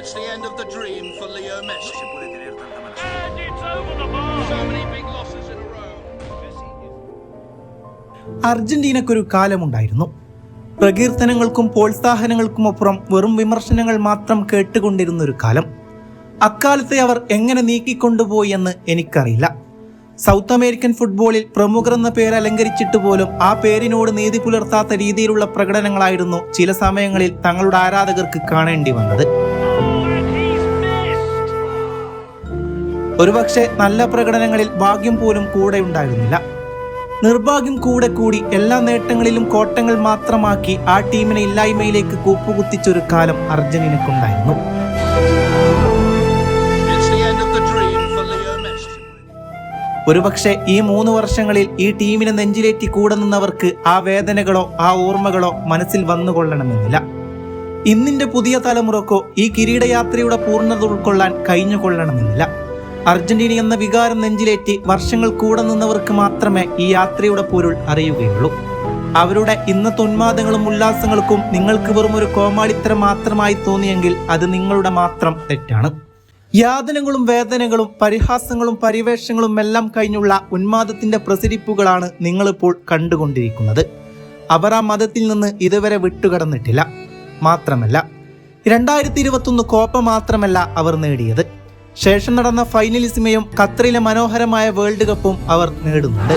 It's the end of the dream for Leo Messi. And it's over the bar. So many big losses in a row. അർജന്റീനക്കൊരു കാലമുണ്ടായിരുന്നു പ്രകീർത്തനങ്ങൾക്കും പ്രോത്സാഹനങ്ങൾക്കുമപ്പുറം വെറും വിമർശനങ്ങൾ മാത്രം കേട്ടുകൊണ്ടിരുന്ന ഒരു കാലം അക്കാലത്തെ അവർ എങ്ങനെ നീക്കിക്കൊണ്ടുപോയി എന്ന് എനിക്കറിയില്ല സൗത്ത് അമേരിക്കൻ ഫുട്ബോളിൽ പ്രമുഖർ എന്ന പേര് അലങ്കരിച്ചിട്ട് പോലും ആ പേരിനോട് നീതി പുലർത്താത്ത രീതിയിലുള്ള പ്രകടനങ്ങളായിരുന്നു ചില സമയങ്ങളിൽ തങ്ങളുടെ ആരാധകർക്ക് കാണേണ്ടി വന്നത് ഒരുപക്ഷെ നല്ല പ്രകടനങ്ങളിൽ ഭാഗ്യം പോലും കൂടെ ഉണ്ടായിരുന്നില്ല. നിർഭാഗ്യം കൂടെ കൂടി എല്ലാ നേട്ടങ്ങളിലും കോട്ടങ്ങൾ മാത്രമാക്കി ആ ടീമിനെ ഇല്ലായ്മയിലേക്ക് കൂപ്പുകുത്തിച്ചൊരു കാലം അർജന്റീനക്കുണ്ടായിരുന്നു. ഒരുപക്ഷെ ഈ മൂന്ന് വർഷങ്ങളിൽ ഈ ടീമിനെ നെഞ്ചിലേറ്റി കൂടെ നിന്നവർക്ക് ആ വേദനകളോ ആ ഓർമ്മകളോ മനസ്സിൽ വന്നുകൊള്ളണമെന്നില്ല. ഇന്നിന്റെ പുതിയ തലമുറക്കോ ഈ കിരീടയാത്രയുടെ പൂർണത ഉൾക്കൊള്ളാൻ കഴിഞ്ഞുകൊള്ളണമെന്നില്ല. അർജന്റീന എന്ന വികാരം നെഞ്ചിലേറ്റി വർഷങ്ങൾ കൂടെ നിന്നവർക്ക് മാത്രമേ ഈ യാത്രയുടെ പൊരുൾ അറിയുകയുള്ളൂ. അവരുടെ ഇന്നത്തെ ഉന്മാദങ്ങളും ഉല്ലാസങ്ങൾക്കും നിങ്ങൾക്ക് വെറും ഒരു കോമാളിത്തരം മാത്രമായി തോന്നിയെങ്കിൽ അത് നിങ്ങളുടെ മാത്രം തെറ്റാണ്. യാതനകളും വേദനകളും പരിഹാസങ്ങളും പരിവേഷങ്ങളും എല്ലാം കഴിഞ്ഞുള്ള ഉന്മാദത്തിന്റെ പ്രസരിപ്പുകളാണ് നിങ്ങളിപ്പോൾ കണ്ടുകൊണ്ടിരിക്കുന്നത്. അവർ ആ മതത്തിൽ നിന്ന് ഇതുവരെ വിട്ടുകടന്നിട്ടില്ല. മാത്രമല്ല രണ്ടായിരത്തി ഇരുപത്തൊന്ന് കോപ്പ മാത്രമല്ല അവർ നേടിയത്. ശേഷം നടന്ന ഫൈനലിസിമയും ഖത്തറിലെ മനോഹരമായ വേൾഡ് കപ്പും അവർ നേടുന്നുണ്ട്.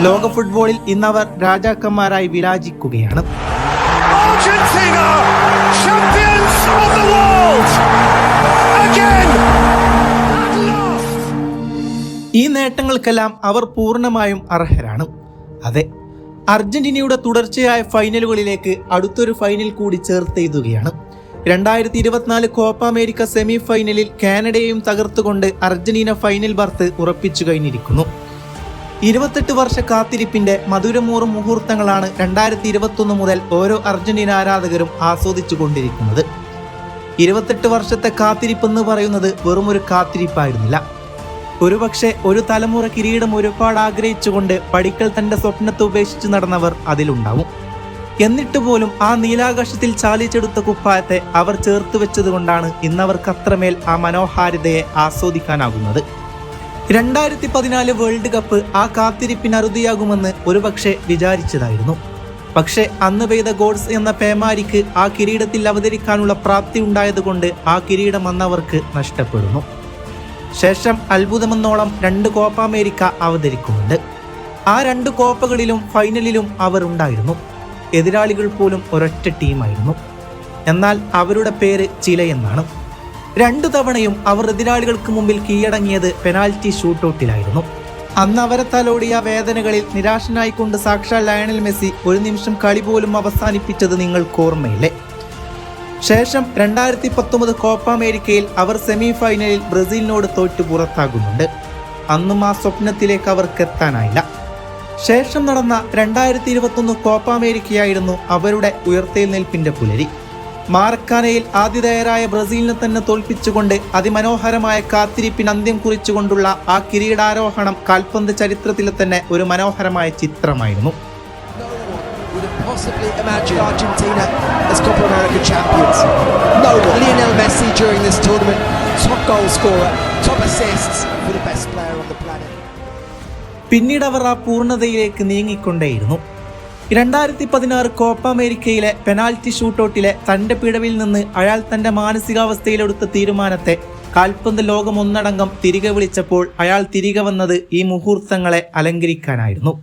ലോക ഫുട്ബോളിൽ ഇന്നവർ രാജാക്കന്മാരായി വിരാജിക്കുകയാണ്. ഈ നേട്ടങ്ങൾക്കെല്ലാം അവർ പൂർണമായും അർഹരാണ് അതെ അർജന്റീനയുടെ തുടർച്ചയായ ഫൈനലുകളിലേക്ക് അടുത്തൊരു ഫൈനൽ കൂടി ചേർത്തെഴുതുകയാണ് രണ്ടായിരത്തി ഇരുപത്തിനാല് കോപ്പ അമേരിക്ക സെമി ഫൈനലിൽ കാനഡയെയും തകർത്തുകൊണ്ട് അർജന്റീന ഫൈനൽ ബർത്ത് ഉറപ്പിച്ചു കഴിഞ്ഞിരിക്കുന്നു. ഇരുപത്തെട്ട് വർഷ കാത്തിരിപ്പിന്റെ മധുരമൂറും മുഹൂർത്തങ്ങളാണ് രണ്ടായിരത്തി ഇരുപത്തൊന്ന് മുതൽ ഓരോ അർജന്റീന ആരാധകരും ആസ്വദിച്ചു കൊണ്ടിരിക്കുന്നത് ഇരുപത്തെട്ട് വർഷത്തെ കാത്തിരിപ്പ് എന്ന് പറയുന്നത് വെറുമൊരു കാത്തിരിപ്പായിരുന്നില്ല. ഒരുപക്ഷെ ഒരു തലമുറ കിരീടം ഒരുപാട് ആഗ്രഹിച്ചുകൊണ്ട് പടിക്കൽ തന്റെ സ്വപ്നത്തെ ഉപേക്ഷിച്ച് നടന്നവർ അതിലുണ്ടാവും. എന്നിട്ട് പോലും ആ നീലാകാശത്തിൽ ചാലിച്ചെടുത്ത കുപ്പായത്തെ അവർ ചേർത്ത് വെച്ചതുകൊണ്ടാണ് ഇന്നവർക്ക് അത്രമേൽ ആ മനോഹാരിതയെ ആസ്വദിക്കാനാകുന്നത്. രണ്ടായിരത്തി പതിനാല് വേൾഡ് കപ്പ് ആ കാത്തിരിപ്പിന് അറുതിയാകുമെന്ന് ഒരുപക്ഷെ വിചാരിച്ചതായിരുന്നു. പക്ഷെ അന്ന് പെയ്ത ഗോഡ്സ് എന്ന പേമാരിക്ക് ആ കിരീടത്തിൽ അവതരിക്കാനുള്ള പ്രാപ്തി ഉണ്ടായതുകൊണ്ട് ആ കിരീടം അന്നവർക്ക് നഷ്ടപ്പെടുന്നു. ശേഷം അത്ഭുതമെന്നോളം രണ്ട് കോപ്പ അമേരിക്ക അവതരിക്കുന്നുണ്ട്. ആ രണ്ട് കോപ്പകളിലും ഫൈനലിലും അവർ ഉണ്ടായിരുന്നു. എതിരാളികൾ പോലും ഒരൊറ്റ ടീമായിരുന്നു. എന്നാൽ അവരുടെ പേര് ചിലയെന്നാണ് രണ്ടു തവണയും അവർ എതിരാളികൾക്ക് മുമ്പിൽ കീഴടങ്ങിയത് പെനാൽറ്റി ഷൂട്ടൗട്ടിലായിരുന്നു. അന്ന് അവരെ തലോടിയ വേദനകളിൽ നിരാശനായിക്കൊണ്ട് സാക്ഷാൽ ലയണൽ മെസ്സി ഒരു നിമിഷം കളി പോലും അവസാനിപ്പിച്ചത് നിങ്ങൾക്ക് ഓർമ്മയില്ലേ? ശേഷം രണ്ടായിരത്തി പത്തൊമ്പത് കോപ്പ അമേരിക്കയിൽ അവർ സെമി ഫൈനലിൽ ബ്രസീലിനോട് തോറ്റു പുറത്താകുന്നുണ്ട്. അന്നും ആ സ്വപ്നത്തിലേക്ക് അവർക്ക് എത്താനായില്ല. ശേഷം നടന്ന രണ്ടായിരത്തി ഇരുപത്തൊന്ന് കോപ്പ അമേരിക്കയായിരുന്നു അവരുടെ ഉയർത്തെഴുന്നേൽപ്പിന്റെ പുലരി. മാർക്കാനയിൽ ആതിഥേയരായ ബ്രസീലിനെ തന്നെ തോൽപ്പിച്ചുകൊണ്ട് അതിമനോഹരമായ കാത്തിരിപ്പിന് അന്ത്യം കുറിച്ചുകൊണ്ടുള്ള ആ കിരീടാരോഹണം കാൽപന്ത് ചരിത്രത്തിലെ തന്നെ ഒരു മനോഹരമായ ചിത്രമായിരുന്നു. Possibly imagine Argentina as Copa America champions. No one. Lionel Messi during this tournament, top goal scorer, top assists for the best player on the planet. പിന്നീട് അവർ ആ പൂർണതയിലേക്ക് നീങ്ങിക്കൊണ്ടേയിരുന്നു രണ്ടായിരത്തി പതിനാറ് കോപ്പ അമേരിക്കയിലെ പെനാൽറ്റി ഷൂട്ടൗട്ടിലെ തന്റെ പിഴവിൽ നിന്ന് അയാൾ തന്റെ മാനസികാവസ്ഥയിലെടുത്ത തീരുമാനത്തെ കാൽപന്ത് ലോകം ഒന്നടങ്കം തിരികെ വിളിച്ചപ്പോൾ അയാൾ തിരികെ വന്നത് ഈ മുഹൂർത്തങ്ങളെ അലങ്കരിക്കാനായിരുന്നു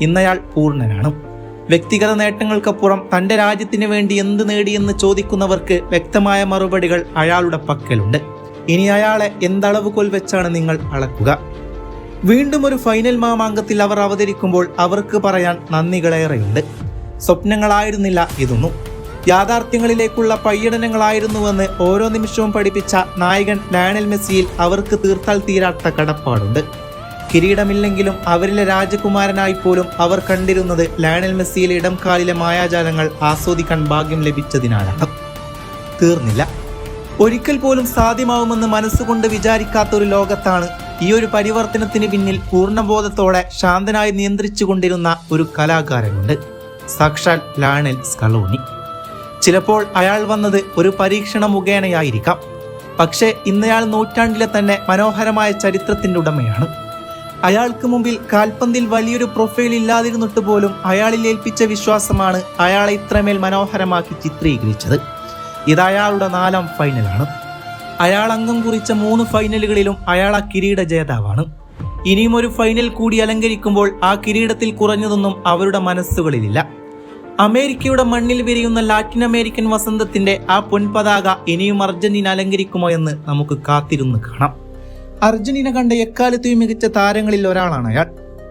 ഇന്നയാൾ പൂർണനാണ്. വ്യക്തിഗത നേട്ടങ്ങൾക്കപ്പുറം തന്റെ രാജ്യത്തിന് വേണ്ടി എന്ത് നേടിയെന്ന് ചോദിക്കുന്നവർക്ക് വ്യക്തമായ മറുപടികൾ അയാളുടെ പക്കലുണ്ട്. ഇനി അയാളെ എന്തളവ് വെച്ചാണ് നിങ്ങൾ അളക്കുക? വീണ്ടും ഒരു ഫൈനൽ മാമാങ്കത്തിൽ അവർ അവതരിക്കുമ്പോൾ അവർക്ക് പറയാൻ നന്ദികളേറെയുണ്ട്. സ്വപ്നങ്ങളായിരുന്നില്ല ഇതൊന്നും. യാഥാർത്ഥ്യങ്ങളിലേക്കുള്ള പയ്യടനങ്ങളായിരുന്നുവെന്ന് ഓരോ നിമിഷവും പഠിപ്പിച്ച നായകൻ ലയണൽ മെസ്സിയിൽ അവർക്ക് തീർത്താൽ തീരാത്ത കടപ്പാടുണ്ട്. കിരീടമില്ലെങ്കിലും അവരിലെ രാജകുമാരനായി പോലും അവർ കണ്ടിരുന്നത് ലയണൽ മെസ്സിയിലെ ഇടം കാലിലെ മായാജാലങ്ങൾ ആസ്വദിക്കാൻ ഭാഗ്യം ലഭിച്ചതിനാലാണ് തീർന്നില്ല. ഒരിക്കൽ പോലും സാധ്യമാവുമെന്ന് മനസ്സുകൊണ്ട് വിചാരിക്കാത്ത ഒരു ലോകത്താണ് ഈ ഒരു പരിവർത്തനത്തിന് പിന്നിൽ പൂർണബോധത്തോടെ ശാന്തനായി നിയന്ത്രിച്ചു കൊണ്ടിരുന്ന ഒരു കലാകാരനുണ്ട്. സാക്ഷാൽ ലാണൽ സ്കളോണി ചിലപ്പോൾ അയാൾ വന്നത് ഒരു പരീക്ഷണ മുഖേനയായിരിക്കാം. പക്ഷേ ഇന്നയാൾ നൂറ്റാണ്ടിലെ തന്നെ മനോഹരമായ ചരിത്രത്തിന്റെ ഉടമയാണ്. അയാൾക്ക് മുമ്പിൽ കാൽപന്തിൽ വലിയൊരു പ്രൊഫൈൽ ഇല്ലാതിരുന്നിട്ട് പോലും അയാളിൽ ഏൽപ്പിച്ച വിശ്വാസമാണ് അയാളെ ഇത്രമേൽ മനോഹരമാക്കി ചിത്രീകരിച്ചത്. ഇത് അയാളുടെ നാലാം ഫൈനലാണ് അയാൾ അംഗം കുറിച്ച മൂന്ന് ഫൈനലുകളിലും അയാൾ ആ കിരീട ജേതാവാണ്. ഇനിയും ഒരു ഫൈനൽ കൂടി അലങ്കരിക്കുമ്പോൾ ആ കിരീടത്തിൽ കുറഞ്ഞതൊന്നും അവരുടെ മനസ്സുകളിലില്ല. അമേരിക്കയുടെ മണ്ണിൽ വിരിയുന്ന ലാറ്റിൻ അമേരിക്കൻ വസന്തത്തിന്റെ ആ പൊൻപതാക ഇനിയും അർജന്റീന അലങ്കരിക്കുമോ എന്ന് നമുക്ക് കാത്തിരുന്ന് കാണാം. അർജന്റീന കണ്ട എക്കാലത്തെയും മികച്ച താരങ്ങളിൽ ഒരാളാണ് അയാൾ.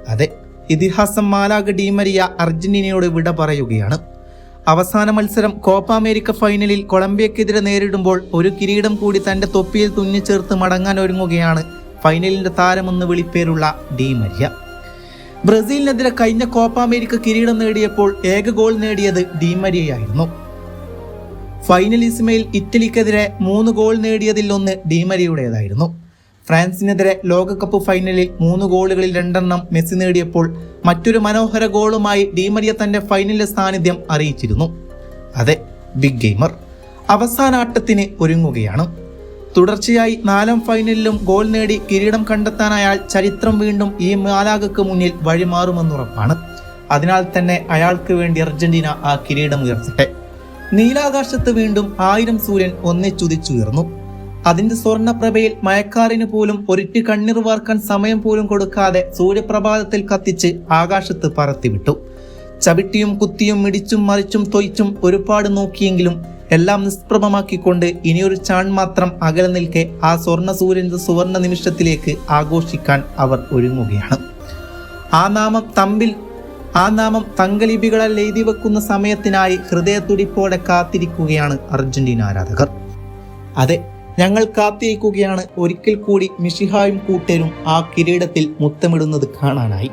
അതെ ഇതിഹാസം മാലാഗ ഡീമരിയ അർജന്റീനയോട് വിട പറയുകയാണ്. അവസാന മത്സരം കോപ്പ അമേരിക്ക ഫൈനലിൽ കൊളംബിയക്കെതിരെ നേരിടുമ്പോൾ ഒരു കിരീടം കൂടി തന്റെ തൊപ്പിയിൽ തുന്നിച്ചേർത്ത് മടങ്ങാൻ ഒരുങ്ങുകയാണ് ഫൈനലിന്റെ താരമെന്ന് വിളിപ്പേരുള്ള ഡീമരിയ. ബ്രസീലിനെതിരെ കഴിഞ്ഞ കോപ്പ അമേരിക്ക കിരീടം നേടിയപ്പോൾ ഏക ഗോൾ നേടിയത് ഡീമരിയയായിരുന്നു. ഫൈനലിസ്മയിൽ ഇറ്റലിക്കെതിരെ മൂന്ന് ഗോൾ നേടിയതിൽ ഒന്ന് ഡീമരിയുടേതായിരുന്നു. ഫ്രാൻസിനെതിരെ ലോകകപ്പ് ഫൈനലിൽ മൂന്ന് ഗോളുകളിൽ രണ്ടെണ്ണം മെസ്സി നേടിയപ്പോൾ മറ്റൊരു മനോഹര ഗോളുമായി ഡീമരിയ തന്റെ ഫൈനലിലെ സാന്നിധ്യം അറിയിച്ചിരുന്നു. അതെ ബിഗ് ഗെയിമർ അവസാന ആട്ടത്തിന് ഒരുങ്ങുകയാണ്. തുടർച്ചയായി നാലാം ഫൈനലിലും ഗോൾ നേടി കിരീടം കണ്ടെത്താനയാൾ ചരിത്രം വീണ്ടും ഈ മാലാകക്ക് മുന്നിൽ വഴിമാറുമെന്നുറപ്പാണ്. അതിനാൽ തന്നെ അയാൾക്ക് വേണ്ടി അർജന്റീന ആ കിരീടം ഉയർത്തട്ടെ. നീലാകാശത്ത് വീണ്ടും ആയിരം സൂര്യൻ ഒന്നിച്ചുദിച്ചുയർന്നു. അതിന്റെ സ്വർണപ്രഭയിൽ മയക്കാറിന് പോലും ഒരിറ്റ് കണ്ണീർ വാർക്കാൻ സമയം പോലും കൊടുക്കാതെ സൂര്യപ്രഭാതത്തിൽ കത്തിച്ച് ആകാശത്ത് പറത്തിവിട്ടു. ചവിട്ടിയും കുത്തിയും മിടിച്ചും മറിച്ചും തൊയ്ച്ചും ഒരുപാട് നോക്കിയെങ്കിലും എല്ലാം നിഷ്പ്രഭമാക്കിക്കൊണ്ട് ഇനിയൊരു ചാൺ മാത്രം അകലെ നിൽക്കെ ആ സ്വർണ സൂര്യന്റെ സുവർണ നിമിഷത്തിലേക്ക് ആഘോഷിക്കാൻ അവർ ഒരുങ്ങുകയാണ്. ആ നാമം തമ്പിൽ ആ നാമം തങ്കലിപികളെ എഴുതി വെക്കുന്ന സമയത്തിനായി ഹൃദയത്തുടിപ്പോടെ കാത്തിരിക്കുകയാണ് അർജന്റീന ആരാധകർ. അതെ ഞങ്ങൾ കാത്തിരിക്കുകയാണ്. ഒരിക്കൽ കൂടി മിഷിഹായും കൂട്ടരും ആ കിരീടത്തിൽ മുത്തമിടുന്നത് കാണാനായി.